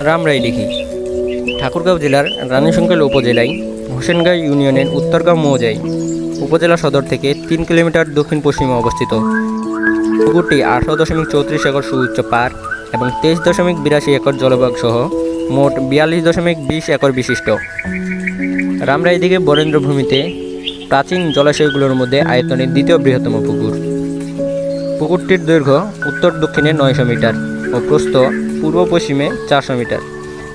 রামরাই দিঘি ঠাকুরগাঁও জেলার রানীশঙ্কল উপজেলায় হোসেনগাঁও ইউনিয়নের উত্তরগাঁও মৌজায় উপজেলা সদর থেকে তিন কিলোমিটার দক্ষিণ পশ্চিমে অবস্থিত। পুকুরটি আঠারো দশমিক চৌত্রিশ একর সুউচ্চ পার্ক এবং তেইশ দশমিক বিরাশি একর জলভাগ সহ মোট বিয়াল্লিশ দশমিক বিশ একর বিশিষ্ট। রামরাই দিকে বরেন্দ্রভূমিতে প্রাচীন জলাশয়গুলোর মধ্যে আয়তনের দ্বিতীয় বৃহত্তম পুকুর। পুকুরটির দৈর্ঘ্য উত্তর দক্ষিণে নয়শো মিটার ও প্রস্থ পূর্ব পশ্চিমে চারশো মিটার।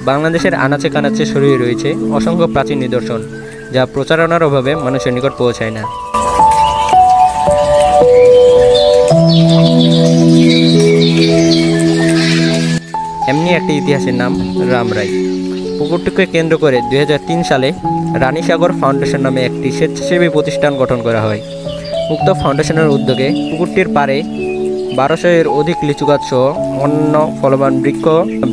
বাংলাদেশের আনাচে কানাচে ছড়িয়ে রয়েছে অসংখ্য প্রাচীন নিদর্শন, যা প্রচারণার অভাবে মানুষের নিকট পৌঁছায় না। এমনি একটি ইতিহাসের নাম রামরাই পুকুরটিকে কেন্দ্র করে দুই হাজার তিন সালে রানীসাগর ফাউন্ডেশন নামে একটি স্বেচ্ছাসেবী প্রতিষ্ঠান গঠন করা হয়। উক্ত ফাউন্ডেশনের উদ্যোগে পুকুরটির পারে বারোশো অধিক লিচু গাছ সহ অন্য ফলবান বৃক্ষ,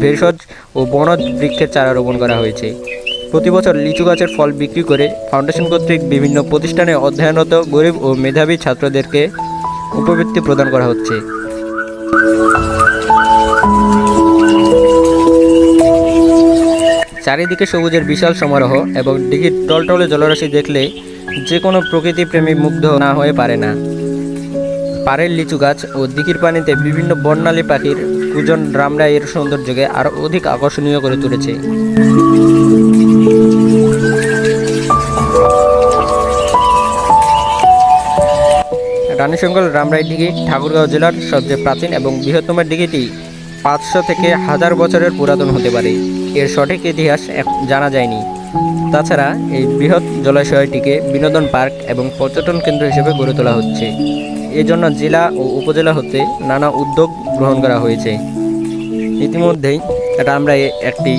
ভেষজ ও বনজ বৃক্ষের চারা রোপণ করা হয়েছে। প্রতি বছর লিচু গাছের ফল বিক্রি করে ফাউন্ডেশন কর্তৃক বিভিন্ন প্রতিষ্ঠানে অধ্যয়নরত গরিব ও মেধাবী ছাত্রদেরকে উপবৃত্তি প্রদান করা হচ্ছে। চারিদিকে সবুজের বিশাল সমারোহ এবং দিঘির টলটলে জলরাশি দেখলে যে কোনো প্রকৃতিপ্রেমী মুগ্ধ না হয়ে পারে না। পাড়ের লিচু গাছ ও দিঘির পানিতে বিভিন্ন বর্ণালী পাখির পূজন রামরাইয়ের সৌন্দর্যকে আরও অধিক আকর্ষণীয় করে তুলেছে। রানীশঙ্কল রামরাই দিঘি ঠাকুরগাঁও জেলার সবচেয়ে প্রাচীন এবং বৃহত্তম দিঘিটি পাঁচশো থেকে হাজার বছরের পুরাতন হতে পারে। এর সঠিক ইতিহাস জানা যায়নি। তাছাড়া এই বৃহৎ জলাশয়টিকে বিনোদন পার্ক এবং পর্যটন কেন্দ্র হিসেবে গড়ে তোলা হচ্ছে। এজন্য জেলা ও উপজেলা হতে নানা উদ্যোগ গ্রহণ করা হয়েছে। ইতিমধ্যেই রামরায়ে একটি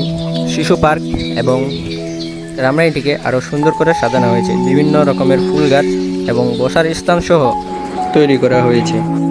শিশু পার্ক এবং রামরাইটিকে আরও সুন্দর করে সাজানো হয়েছে। বিভিন্ন রকমের ফুল গাছ এবং বসার স্থান সহ তৈরি করা হয়েছে।